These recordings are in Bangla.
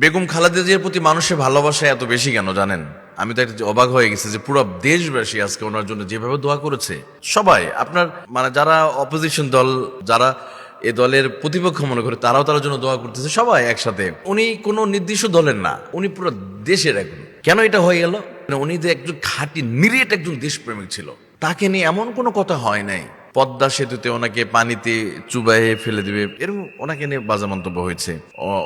বেগম খালেদা জিয়ার প্রতি মানুষের ভালোবাসা এত বেশি কেন জানেন? আমি তো একটা অবাক হয়ে গেছি যে পুরো দেশবাসী আজকে ওনার জন্য যেভাবে দোয়া করেছে। সবাই, আপনার মানে যারা অপোজিশন দল, যারা এ দলের প্রতিপক্ষ মনে করে, তারাও তার জন্য দোয়া করতেছে, সবাই একসাথে। উনি কোনো নির্দিষ্ট দলের না, উনি পুরো দেশের একজন। কেন এটা হয়ে গেল? মানে উনি যে একজন খাঁটি নিরেট একজন দেশপ্রেমিক ছিল। তাকে নিয়ে এমন কোনো কথা হয় নাই। পদ্মা সেতুতে ওনাকে পানিতে চুবাইয়ে ফেলে দিবে। এরকম ওনাকে নিয়ে বাজে মন্তব্য হয়েছে।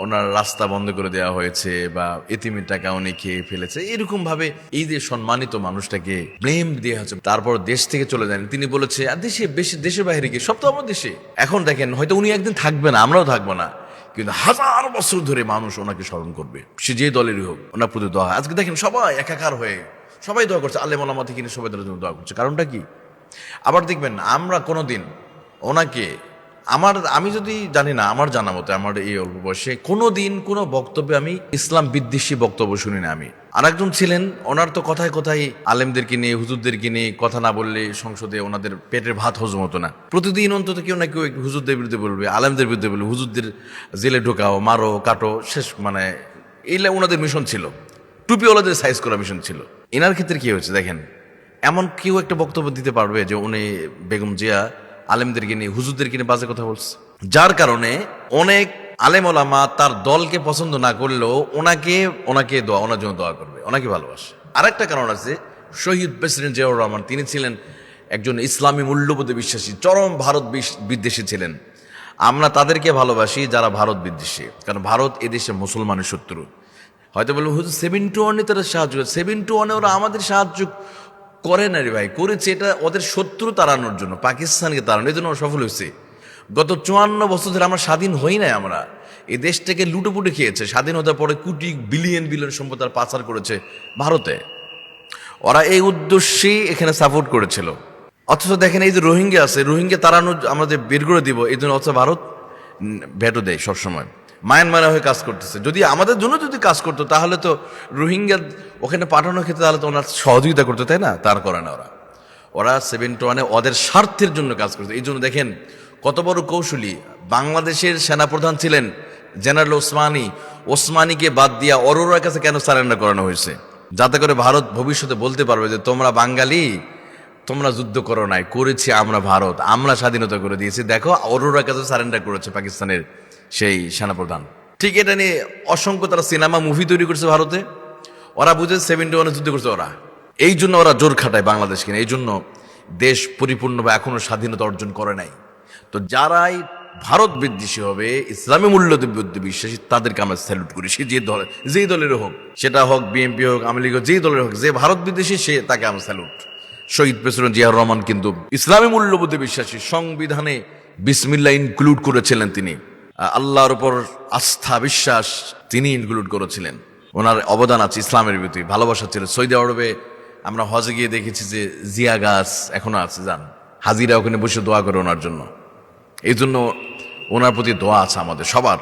ওনার রাস্তা বন্ধ করে দেওয়া হয়েছে বা এতিমের টাকা উনি খেয়ে ফেলেছে। এরকম ভাবে এই যে সম্মানিত মানুষটাকে ব্লেম দেওয়া হচ্ছে তারপর দেশ থেকে চলে যান তিনি বলেছে, আর দেশে বেশি, দেশের বাইরে গিয়ে সব তো আমার দেশে। এখন দেখেন, হয়তো উনি একদিন থাকবে না, আমরাও থাকব না। কিন্তু হাজার বছর ধরে মানুষ ওনাকে স্মরণ করবে। সে যে দলেরই হোক, ওনার প্রতি দোয়া আজকে দেখেন সবাই একাকার হয়ে সবাই দোয়া করছে। আল্লাহ মোলামা থেকে নিয়ে সবাই দলের জন্য দোয়া করছে। কারণটা কি? আবার দেখবেন, আমরা কোনোদিন ওনাকে, আমার, আমি যদি জানি না, আমার জানা মতো, আমার এই অল্প বয়সে কোনো দিন কোনো বক্তব্যে আমি ইসলাম বিদ্বেষী বক্তব্য শুনি না আমি। আর একজন ছিলেন, ওনার তো কথায় কথায় আলেমদেরকে নিয়ে, হুজুরদেরকে নিয়ে কথা না বললে সংসদে ওনাদের পেটের ভাত হজম হতো না। প্রতিদিন অন্তত কেউ না কেউ হুজুরদের বিরুদ্ধে বলবে, আলেমদের বিরুদ্ধে বলবে, হুজুরদের জেলে ঢোকাও, মারো, কাটো, শেষ মানে এইটা ওনাদের মিশন ছিল। টুপিওয়ালাদের সাইজ করা মিশন ছিল। এনার ক্ষেত্রে কি হয়েছে দেখেন এমন কেউ একটা বক্তব্য দিতে পারবে যে উনি বেগম জিয়া আলেমদেরকে নিয়ে, হুজুরদেরকে নিয়ে বাজে কথা বলছে। যার কারণে অনেক আলেম ওলামা তার দলকে পছন্দ না করলেও ওনাকে ওনাকে দোয়া, ওনার জন্য দোয়া করবে, ওনাকে ভালোবাসে। আরেকটা কারণ আছে, শহীদ প্রেসিডেন্ট জিয়াউর রহমান, তিনি ছিলেন একজন ইসলামী মূল্যবোধে বিশ্বাসী, চরম ভারত বিদ্বেষী ছিলেন। আমরা তাদেরকে ভালোবাসি যারা ভারত বিদ্বেষী, কারণ ভারত এদেশে মুসলমানের শত্রু। হয়তো বলব, হুজুর সেভেন টু ওয়ানে তারা সাহায্য করে সেভেন টু ওয়ানে ওরা আমাদের সাহায্য করে না রে ভাই, করেছে এটা ওদের শত্রু তাড়ানোর জন্য, পাকিস্তানকে তাড়ানোর জন্য সফল হয়েছে। গত চুয়ান্ন বছর ধরে আমরা স্বাধীন হই নাই আমরা। এই দেশটাকে লুটোপুটে খেয়েছে স্বাধীনতার পরে কুটি, বিলিয়ন বিলিয়ন সম্পদ তারা পাচার করেছে ভারতে। ওরা এই উদ্দেশ্যেই এখানে সাপোর্ট করেছিল। অথচ দেখেন এই যে রোহিঙ্গা আছে, রোহিঙ্গা তাড়ানো আমরা যে বের করে দিব, এই জন্য অথচ ভারত ভেটো দেয় সবসময়। মায়ানমারে হয়ে কাজ করতেছে। যদি আমাদের জন্য যদি কাজ করতো, তাহলে তো রোহিঙ্গা ওখানে পাঠানোর ক্ষেত্রে তাহলে তো ওনার সহযোগিতা করতো, তাই না? তার করে না ওরা। ওরা সেভেন টু ওয়ানে ওদের স্বার্থের জন্য কাজ করছে এই জন্য দেখেন, কত বড় কৌশলী। বাংলাদেশের সেনাপ্রধান ছিলেন জেনারেল ওসমানী। ওসমানীকে বাদ দিয়া অরোরার কাছে কেন সারেন্ডার করানো হয়েছে? যাতে করে ভারত ভবিষ্যতে বলতে পারবে যে, তোমরা বাঙালি, তোমরা যুদ্ধ করো নাই, করেছি আমরা ভারত, আমরা স্বাধীনতা করে দিয়েছি। দেখো, অরোরার কাছে সারেন্ডার করেছে পাকিস্তানের সেই সেনাপ্রধান। ঠিক এটা নিয়ে অসংখ্য তারা সিনেমা, মুভি তৈরি করছে ভারতে। ওরা বুঝে সেভেন্টি ওয়ানে যুদ্ধ করছে ওরা। এই জন্য ওরা জোর খাটায় বাংলাদেশকে। এই জন্য দেশ পরিপূর্ণভাবে এখনও স্বাধীনতা অর্জন করে নাই। তো যারাই ভারত বিদ্বেষী হবে, ইসলামী বিরুদ্ধে বিশ্বাসী তাদেরকে আমরা স্যালুট করি। সে যে দল, যেই দলের হোক, সেটা হোক বিএনপি হোক, আওয়ামী লীগ হোক, যেই দলের হোক, যে ভারত বিদ্বেষী, সে তাকে আমরা স্যালুট শহীদ প্রেসিডেন্ট জিয়াউর রহমান কিন্তু ইসলামী মূল্যবোধে বিশ্বাসী সংবিধানে বিসমিল্লা ইনক্লুড করেছিলেন তিনি। আল্লাহর উপর আস্থা, বিশ্বাস তিনি ইনক্লুড করেছিলেন। ওনার অবদান আছে ইসলামের প্রতি, ভালোবাসা ছিল। সৌদি আরবে আমরা হজে গিয়ে দেখেছি যে জিয়া গাছ এখনও আছে, যান। হাজিরা ওখানে বসে দোয়া করে ওনার জন্য। এই জন্য ওনার প্রতি দোয়া আছে আমাদের সবার।